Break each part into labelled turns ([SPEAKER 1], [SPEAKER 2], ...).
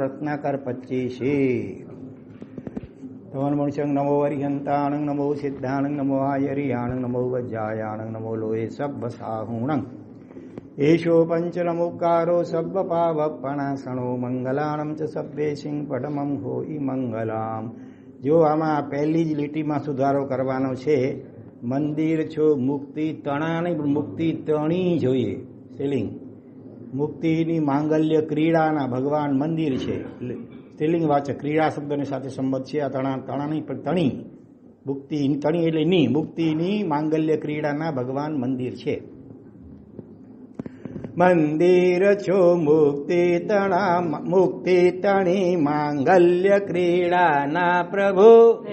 [SPEAKER 1] રત્નાકર પચીસી ધવનમણિશંગ નમો હરિહંતાણંગ નમો સિદ્ધાણંગ નમો આયરિયાણંગ નમો વજ્જાયાણંગ નમો લોહે સબ્બસાહુણંગ એશો પંચલમુકારો સબ્બ પાવપણાસણો મંગલાણમ ચ સબ્બે સિંહ પટમમ હોઈ મંગલામ જો આમાં પહેલી જ લીટીમાં સુધારો કરવાનો છે, મંદિર છો મુક્તિ તણાની, મુક્તિ તણી જોઈએ સ્ત્રીલિંગ મુક્તિની માંગલ્ય ક્રીડાના ભગવાન મંદિર છે. સ્ત્રીલિંગ વાચક ક્રીડા શબ્દની સાથે સંબંધ છે. આ તણા તણાની પણ તણી. મુક્તિ તણી એટલે ની. મુક્તિની માંગલ્ય ક્રીડાના ભગવાન મંદિર છે. મંદિર છો મુક્તિ તણા મુક્તિ તણી માંગલ્ય ક્રીડાના પ્રભુ.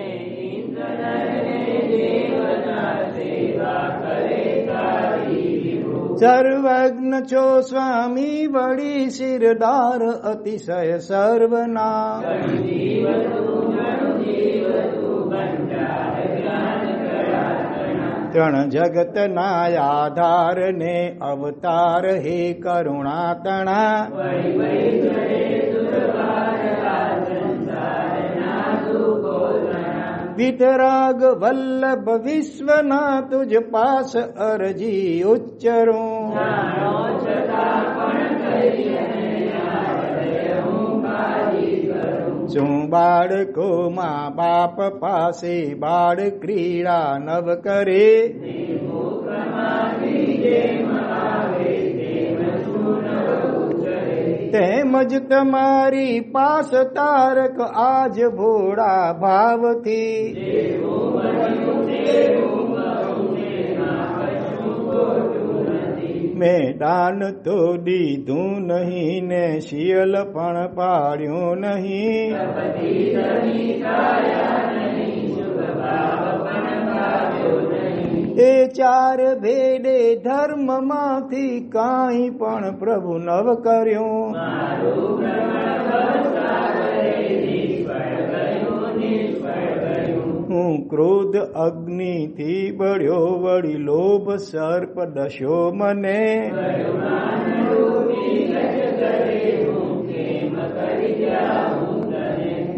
[SPEAKER 1] સર્વજ્ઞ છો સ્વામી વળી શિરદાર અતિશય સર્વના ત્રણ જગતના આધાર ને અવતાર હે કરુણા તણા વિતરાગ વલ્લભ વિશ્વના તુજ પાસ અરજી ઉચ્ચરું શું બાળકો મા બાપ પાસે બાળ ક્રીડા નવ કરે. તેમજ તમારી પાસ તારક આજ ભોળા ભાવથી. મેં દાન તો દીધું નહીં ને શિયલ પણ પાડ્યું નહીં. એ ચાર ભેડે ધર્મમાંથી કાંઈ પણ પ્રભુ નવ કર્યું. ક્રોધ અગ્નિથી બળ્યો વળી લોભ સર્પ દશો મને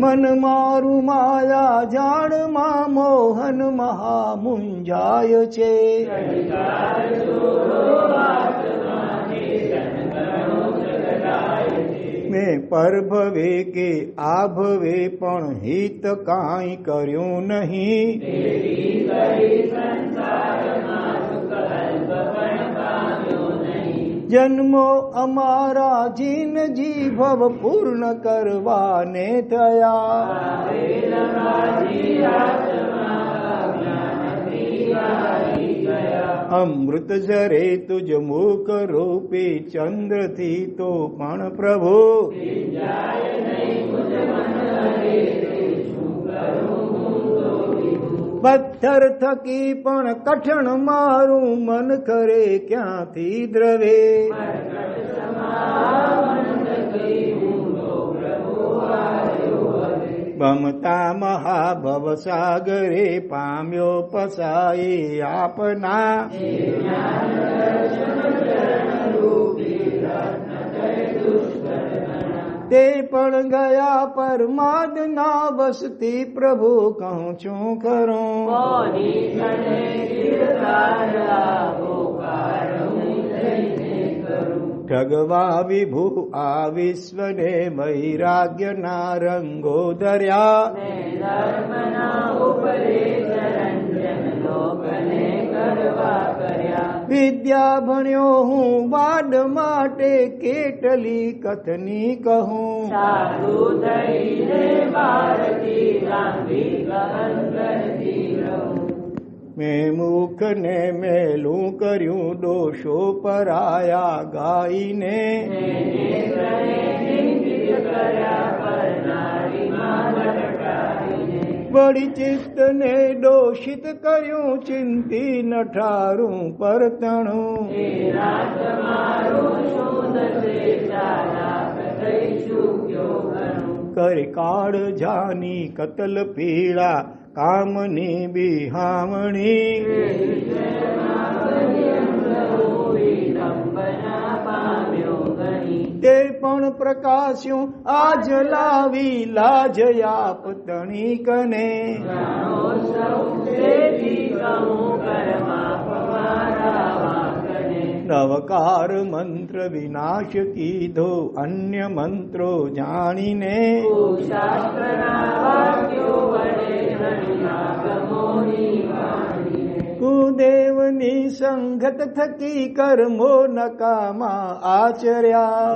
[SPEAKER 1] મન મારું માયા જાણમાં મોહન મહા મુંજાય છે મેં પરભવે કે આભવે પણ હિત કાંઈ કર્યું નહીં. જન્મો અમારા જીન ભવ પૂર્ણ કરવાને થયા. અમૃત જરે તુજ મુખ રૂપે ચંદ્રથી તો પણ પ્રભુ પથ્થર થકી પણ કઠણ મારું મન કરે ક્યાંથી દ્રવે? બમતા મહાભવ સાગરે પામ્યો પસાઈ આપના. તે પણ ગયા પરમાદ ના વસતી પ્રભુ, કહું છું ખરું. ઠગવા વિભુ આ વિશ્વને વૈરાગ્ય ના રંગો ધર્યા વિદ્યા ભણ્યો હું વાડ માટે કેટલી કથની કહું મેં મુખ ને મેલું કર્યું દોષો પરાયા ગાઈને. વળી ચિત્તને દોષિત કર્યું, ચિંતી નઠારું પરતણું. કરી કાળ જાની કતલ પીડા કામની બિહામણી. તે પણ પ્રકાશ્યું આજ લાવી લાજ આપ તણી
[SPEAKER 2] કને સૌ કર્મા
[SPEAKER 1] નવકાર મંત્ર વિનાશ કીધો અન્ય મંત્રો જાણીને. કુદેવની સંગત થકી કર્મો નકામા આચર્યા.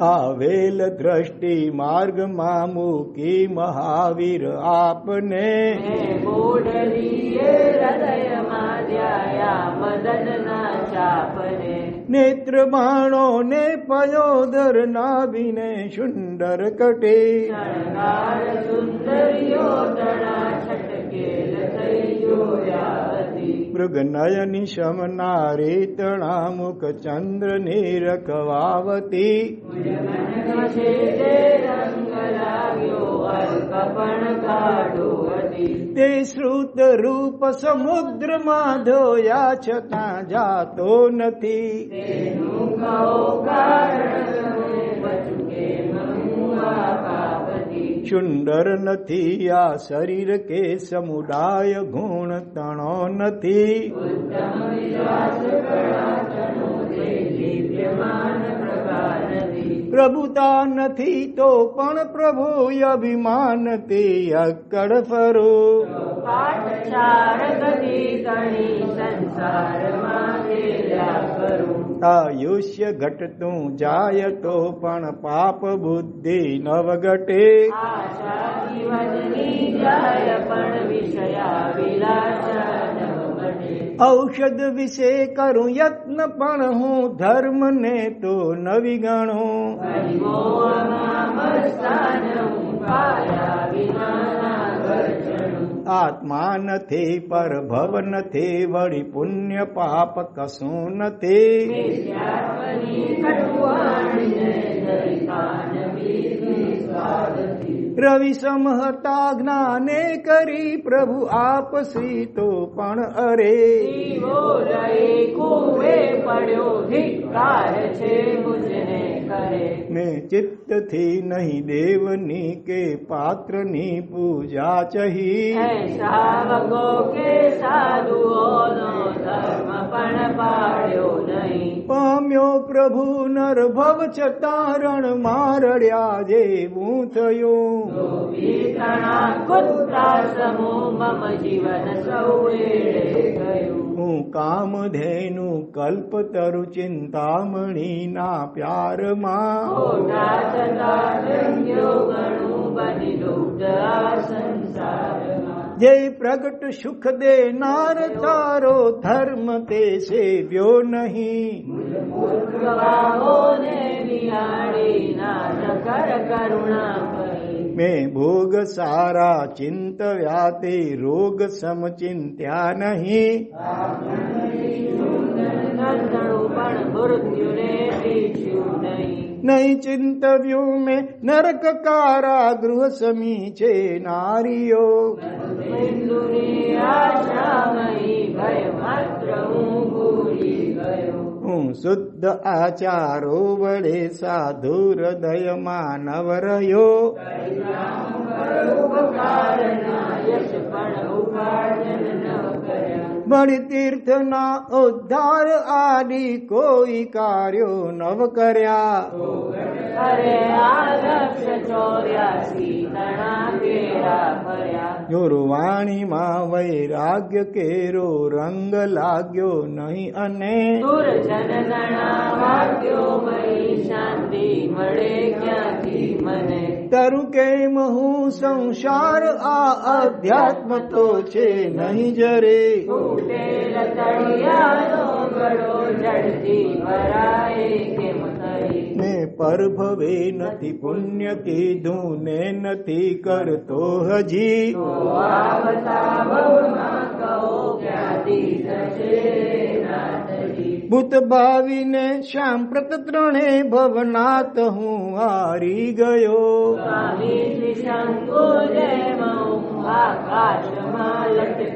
[SPEAKER 1] આવેલ દ્રષ્ટિ માર્ગમાં મૂકી મહાવીર આપને. નેત્ર બાણો ને પયોદર નાભીને સુંદર કટે.
[SPEAKER 2] સુંદરિયો તણા
[SPEAKER 1] મૃગનયની શમના રેતણા મુખ ચંદ્ર નિરખવાવતી
[SPEAKER 2] તે રંગ લાગ્યો અલ્પપણ કાઢો હતી
[SPEAKER 1] તે શ્રુત રૂપ સમુદ્રમાં ધોયા છતાં જાતો નથી સુંદર નથી, આ શરીર કે સમુદાય ગુણ તણો નથી. પ્રભુતા નથી તો પણ પ્રભુ અભિમાન તે અક્કડ ફરો.
[SPEAKER 2] સંસારમાં કરું
[SPEAKER 1] આયુષ્ય ઘટતું જાય તો પણ પાપ બુદ્ધિ નવ ઘટે ઔષધ વિશે કરું યત્ન પણ હું ધર્મ ને તો નવી ગણું આત્મા નથી પર ભવ નથી વળી પુણ્ય પાપ કશું નથી રવિ સમહતા જ્ઞાને કરી પ્રભુ આપસી તો પણ અરે
[SPEAKER 2] પડ્યો
[SPEAKER 1] ને ચિત્તથી નહીં દેવની કે પાત્રની પૂજા ચહી. પામ્યો પ્રભુ નરભવ છતાં રણ મારડ્યા જે જેવું થયું.
[SPEAKER 2] કુત્રા સમૂહ મમ જીવન સૌ ગયું.
[SPEAKER 1] હું કામધેનું કલ્પતરુ ચિંતામણી ના પ્યારમાં
[SPEAKER 2] ખોટા થતા ધન્યો ઘણું બની લુપ્ત આ સંસારમાં
[SPEAKER 1] જે પ્રગટ સુખ દેનાર તારો ધર્મ તે भोग सारा
[SPEAKER 2] चिंत નિહાળી નાથ કર કરુણા नहीं
[SPEAKER 1] મેં ભોગ में ચિંતવ્યા તે રોગ સમચિંત્યા નહીં
[SPEAKER 2] નંદણું પણ હું
[SPEAKER 1] શુદ્ધ આચારો વડે સાધુ હૃદય માનવ રહ્યો
[SPEAKER 2] ઉપકારના તીર્થ ન
[SPEAKER 1] બળી ઉદ્ધાર આદિ કોઈ કાર્યો નવ કર્યા જોરવાણીમાં વૈરાગ્ય કેરો રંગ લાગ્યો નહીં અને
[SPEAKER 2] દુર્જન ગણા શાંતિ મળે ક્યાંથી મને?
[SPEAKER 1] તરુ કેમ હું સંસાર આ અધ્યાત્મ તો છે નહીં જરે?
[SPEAKER 2] તળિયાનો ગળો જડતી ભરાય કેમ?
[SPEAKER 1] પરભવે નથી પુણ્ય કીધું ને નથી કરતો હજી. ભૂત ભાવીને સાંપ્રત ત્રણે ભવનાથ હું હારી ગયો.
[SPEAKER 2] આકાશમાં લટકી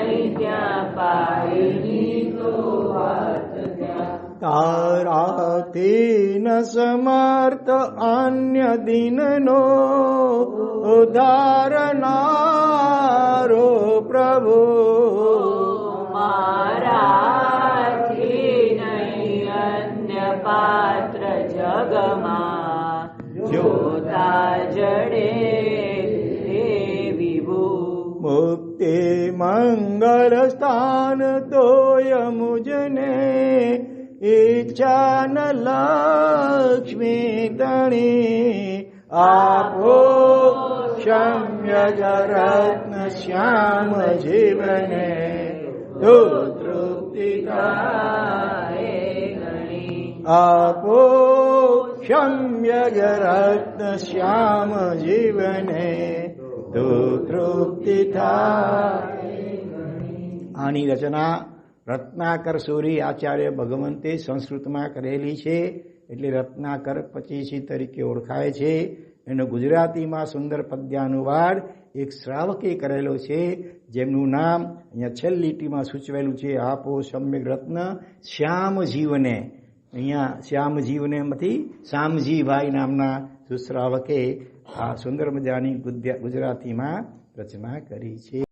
[SPEAKER 1] न समर्थ अन्य दीनो उदाहरनारो प्रभो। पात्र जगमा। ज्यो च आपो क्षम्यजरत्न
[SPEAKER 2] श्याम
[SPEAKER 1] जीवने तु आपो क्षम्यजरत्न श्याम जीवने तु तृप्तिता आनी रचना રત્નાકર સૂરી આચાર્ય ભગવંતે સંસ્કૃતમાં કરેલી છે, એટલે રત્નાકર પચીસી તરીકે ઓળખાય છે. એનો ગુજરાતીમાં સુંદર પદ્યાનુવાદ એક શ્રાવકે કરેલો છે, જેમનું નામ અહીંયા છેલ્લી લીટીમાં સૂચવેલું છે, આપો સમ્યક રત્ન શ્યામ જીવને. અહીંયા શ્યામ જીવનેમાંથી શ્યામજીભાઈ નામના સુશ્રાવકે આ સુંદર મજાની ગુજરાતીમાં રચના કરી છે.